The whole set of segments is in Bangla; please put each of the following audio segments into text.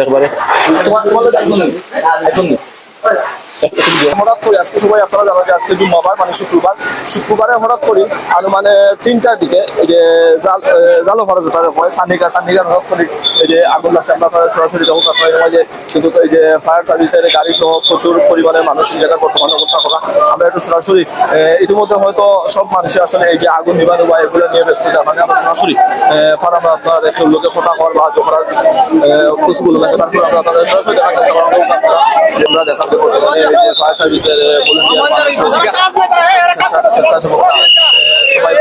একবারে। হঠাৎ করে আজকে সবাই আপনারা জানো যে আজকে জুম্মাবার মানে শুক্রবার। শুক্রবারে হঠাৎ করে আনুমানে তিনটার দিকে এই যে জাল ফরজ তার পরে সান্নিকা সান্নিকা হঠাৎ করে এই যে আগুন লাগছে, আমরা সরাসরি দেখো আপনারা যে কিন্তু এই যে ফায়ার সার্ভিসের গাড়ি সহ প্রচুর পরিমাণে মানুষ এই জায়গায় বর্তমান অবস্থা করা আমরা একটু সরাসরি ইতিমধ্যে হয়তো সব মানুষই আসলে এই যে আগুন নিবানো বা এগুলো নিয়ে ব্যস্ত যার মানে আমরা সরাসরি ফারাম আপনার একটু লোকে ফোটা করার বা হাত করার কুসগুলো লাগে তারপর আমরা আপনাদের সরাসরি দেখার চেষ্টা করব। আমরা দেখাতে ফায়ার সার্ভিসের ভলেন্টিয়ার সবাই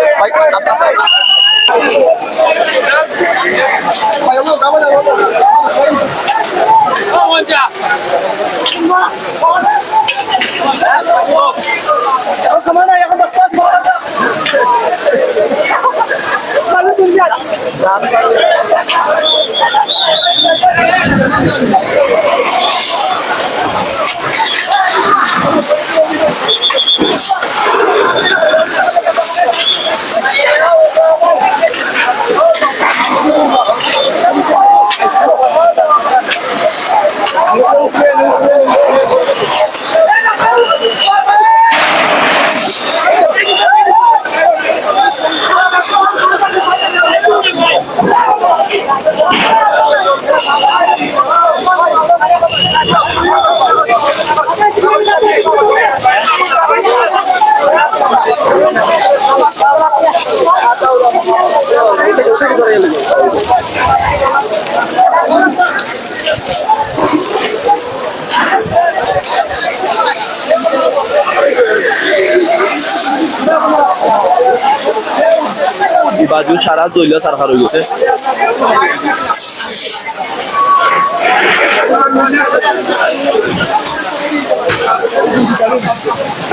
বাজু সারা দৈল সারখার হয়ে গেছে।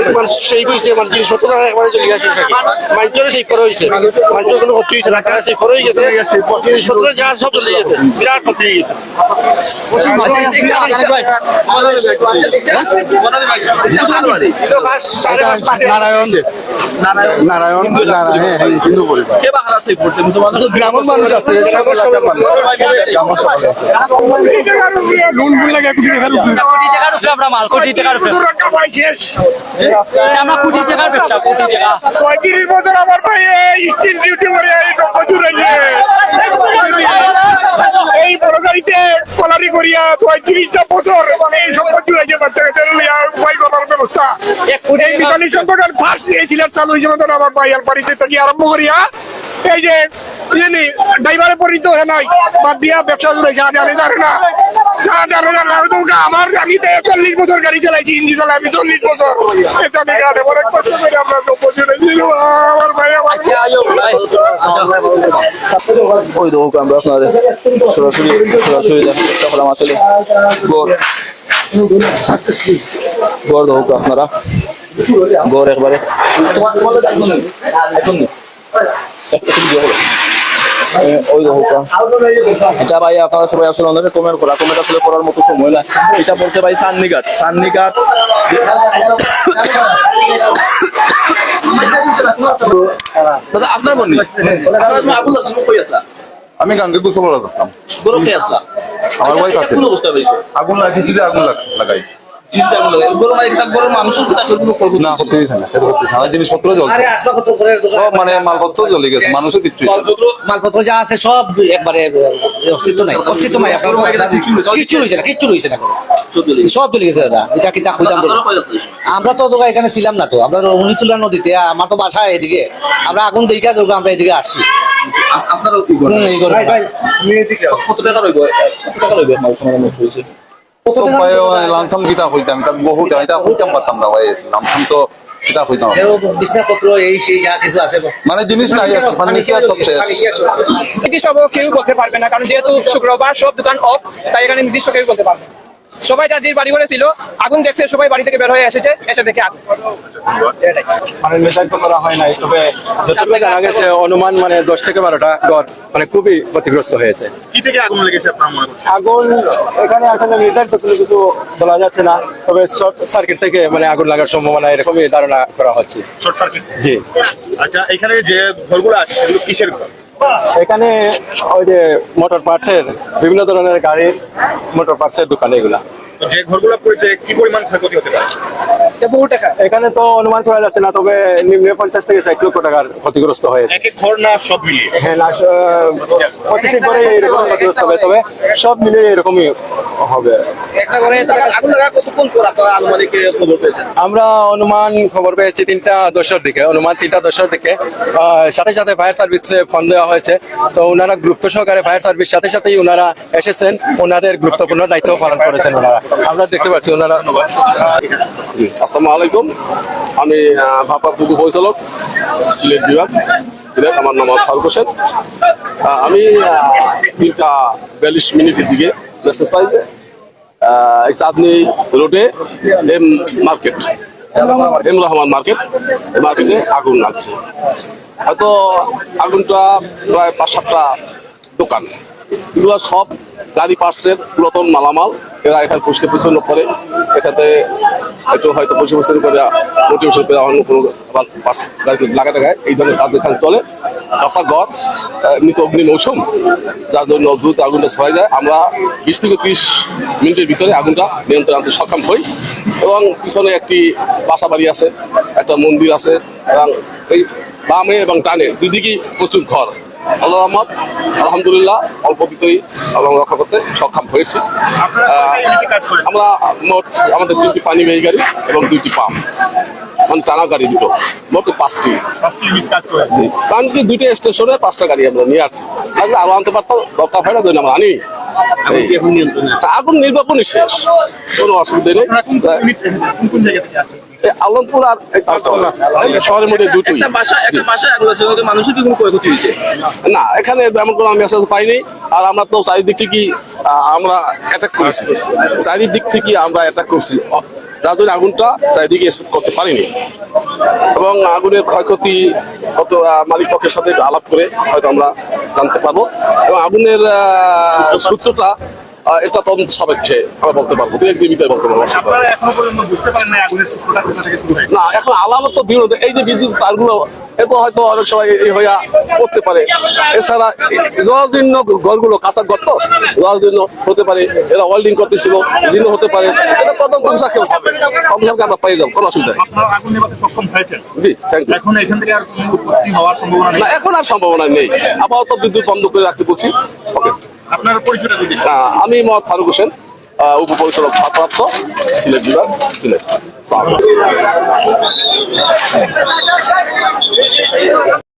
মানে সেই হয়েছে মানে একবারে চলে গেছে মানুষের সেই হয়েছে মানুষের কোনো ক্ষতি হয়েছে না সেই খরচ হয়ে গেছে। জিনিসপত্র যা সব চলে গেছে। বিরাট ক্ষতি হয়ে গেছে। সাড়ে পাঁচ নারায়ণ। নারায়ণ নারায়ণ হ্যাঁ হ্যাঁ। হিন্দু পরিবার কে বাহার আছে পড়তে মুসলমান গ্রামের মানুষ পঁয়ত্রিশ বছর আমার ভাই এই স্টিল ডিউটি করে এই এই বড় গাড়িতে কলারি করিয়া পঁয়ত্রিশটা বছর এই সম্পত্তি হয়েছে বাচ্চা উপায় করার ব্যবস্থা। এই সম্পর্কের ফার্স্ট নিয়েছিলেন চালু হয়েছে আমার ভাই আর বাড়িতে থেকে আরম্ভ করিয়া এই যে জানি ড্রাইভারে পরিচিত হয়ে নাই বাদ দিয়া ব্যবসা শুরু হয়েছে জানে জানে না যা জানে তো আমরা আমি তো চল্লিশ বছর গাড়ি চালাইছি হিন্দি চালাই আমি চল্লিশ বছর এটা গাড়ি অনেক কষ্ট করে আমরা ভাই আমার ওই দেখো আমরা আপনাদের সরাসরি সরাসরি দেখার চেষ্টা করলাম আসলে গড় গড় দেখো আপনারা গড় একবারে ওই এটা ভাই আপনারা সবাই আসলে অনেকে কমেন্ট করা। কমেন্ট আসলে করার মতো সময় না এটা বলছে ভাই সান্নিঘাট। সান্নিঘাট দাদা আপনার বন্ধু? আগুন কই আসলা আমি গাঙ্গে গোসল করা করতাম আমার হয়েছে? আগুন লাগিয়েছিল আগুন লাগছে লাগাই মানে মালপত্র যা আছে সব একবারে অস্তিত্ব নাই। অস্তিত্ব নাই কিচ্ছু রয়েছে না কিচ্ছু রয়েছে না সব চলে গেছে। দাদা। এটা কি? আমরা তো তোকে এখানে ছিলাম না তো। আমরা উনিচুলা নদীতে আমার তো বাসা এদিকে। আমরা আগুন দুর্গা আমরা এদিকে আসছি। আপনারও কি হুম, এই করে। কত টাকা রইব? কত টাকা রইব? মাল সামান নষ্ট হয়েছে। কত টাকা লামসাম গীতা হইতাম এটা বহু এটা হইতাম পারতাম না ভাই লামসাম তো এটা হইতাম। বিছনাপত্র এই সেই যা কিছু আছে মানে জিনিস নাই ফার্নিচার সব শেষ নির্দিষ্ট কেউ বলতে পারবে না কারণ যেহেতু শুক্রবার সব দোকান অফ তাই এখানে নির্দিষ্ট কেউ বলতে পারবে না। সবাই যার যে বাড়ি ঘরে ছিল আগুন দেখছে সবাই বাড়ি থেকে বের হয়ে এসেছে এসে দেখে আগুন। মানে নির্ধারিত করা হয় নাই তবে যতটুকু জানা গেছে অনুমান মানে দশ থেকে বারোটা ঘর মানে খুবই ক্ষতিগ্রস্ত হয়েছে। কি থেকে আগুন লেগেছে আপনার মনে আগুন এখানে আসলে নির্ধারিত কোনো কিছু বলা যাচ্ছে না তবে শর্ট সার্কিট থেকে মানে আগুন লাগার সম্ভাবনা এরকমই ধারণা করা হচ্ছে। Short circuit? জি। আচ্ছা এখানে যে ঘরগুলো আছে সেগুলো কিসের ঘর? এখানে ওই যে মোটর পার্টসের বিভিন্ন ধরনের গাড়ির মোটর পার্টসের দোকান এগুলা। তো যে ঘরগুলো পড়েছে কি পরিমাণ ক্ষয়ক্ষতি হতে পারে? বহু টাকা। এখানে তো অনুমান করা যাচ্ছে না তবে নিম্নে পঞ্চাশ থেকে ষাট লক্ষ টাকার ক্ষতিগ্রস্ত হয়েছে। ঘর না সব মিলিয়ে? হ্যাঁ না প্রতিটি করে এরকম ক্ষতিগ্রস্ত হবে তবে সব মিলে এরকমই হবে। আমরা অনুমান খবর পেয়েছি তিনটা দশের দিকে অনুমান তিনটা দশের দিকে। সাথে সাথে ফায়ার সার্ভিসে ফোন দেওয়া হয়েছে। তো ওনারা গুরুত্ব সহকারে ফায়ার সার্ভিস সাথে সাথেই ওনারা এসেছেন। ওনাদের গুরুত্বপূর্ণ দায়িত্ব পালন করেছেন ওনারা আমরা দেখতে পাচ্ছি ওনারা আসসালামু আলাইকুম। আমি ভাপা পুকু পরিচালক সিলেট বিভাগ। সিলেট আমার নাম ফারুক হোসেন। আমি তিনটা বিয়াল্লিশ মিনিটের দিকে আহ, এই Chandni road M market M Rahman market. এই মার্কেটে আগুন লাগছে। হয়তো আগুনটা প্রায় পাঁচ সাতটা দোকান। এগুলো সব গাড়ি পার্সের পুরাতন মালামাল। এরা এখানে পরিষ্কার পরিচ্ছন্ন করে। এখানে একটু হয়তো পরিষ্কার করে মোটিভেশন করে অন্য কোনো গাড়িতে লাগা টাকায় এই ধরনের কাজ এখানে চলে। কাঁচা এমনিতে অগ্নি মৌসুম যার জন্য দ্রুত আগুনটা ছড়াই যায়। আমরা বিশ থেকে ত্রিশ মিনিটের ভিতরে আগুনটা নিয়ন্ত্রণ আনতে সক্ষম হই এবং পিছনে একটি বাসা বাড়ি আছে একটা মন্দির আছে এবং এই বামে এবং ডানে দুদিকেই প্রচুর ঘর। আল্লাহ রহমত আলহামদুলিল্লাহ অল্প ভিতরেই আমরা রক্ষা করতে সক্ষম হয়েছি। আমরা মোট আমাদের দুটি পানি গাড়ি এবং দুইটি পাম্প। মানে টানা গাড়ি দুটো মোট পাঁচটি। কারণ কি দুইটা স্টেশনে পাঁচটা গাড়ি আমরা নিয়ে আসছি। তাহলে আরও আনতে পারতাম দরকার হয় না জন্য আমরা আনি? আগুন নির্বাপনই শেষ। কোনো অসুবিধা নেই। ইউনিট কোন কোন জায়গা থেকে আসছে এই আলমপুর আর শহরের মধ্যে দুটোই। না এখানে এমন কোনো মেসেজ পাইনি। আর আমরা তো চারিদিক থেকে আমরা অ্যাটাক করেছি। চারিদিক থেকে আমরা অ্যাটাক করছি। যার জন্য আগুনটা চারিদিকে স্প্রেড করতে পারিনি। এবং আগুনের ক্ষয়ক্ষতি কত মালিক পক্ষের সাথে আলাপ করে হয়তো আমরা জানতে পারব। এবং আগুনের সূত্রটা এটা তদন্ত সাপেক্ষে আমরা বলতে পারব দু একদিন ভিতরে বলতে পারব। না এখন আলামত তো বিরোধ এই যে বিদ্যুৎ তারগুলো এরপর হয়তো অনেক সময় এই হইয়া করতে পারে। এছাড়া জরাজীর্ণ ঘরগুলো কাঁচা ঘর তো জরাজীর্ণ হতে পারে এরা ওয়েল্ডিং করতেছিল জীর্ণ হতে পারে এটা তদন্ত সাক্ষী হবে। তদন্ত আমরা পেয়ে যাব কোনো অসুবিধা জি থ্যাংক ইউ এখন এখান থেকে আর কোনো উৎপত্তি হওয়ার সম্ভাবনা নেই। না এখন আর সম্ভাবনা নেই। আপাতত বিদ্যুৎ বন্ধ করে রাখতে বলছি। ওকে আপনার পরিচয়টা আমি মোহাম্মদ ফারুক হোসেন উপপরিচালক ছাত্রাপ্ত সিলেট বিভাগ সিলেট।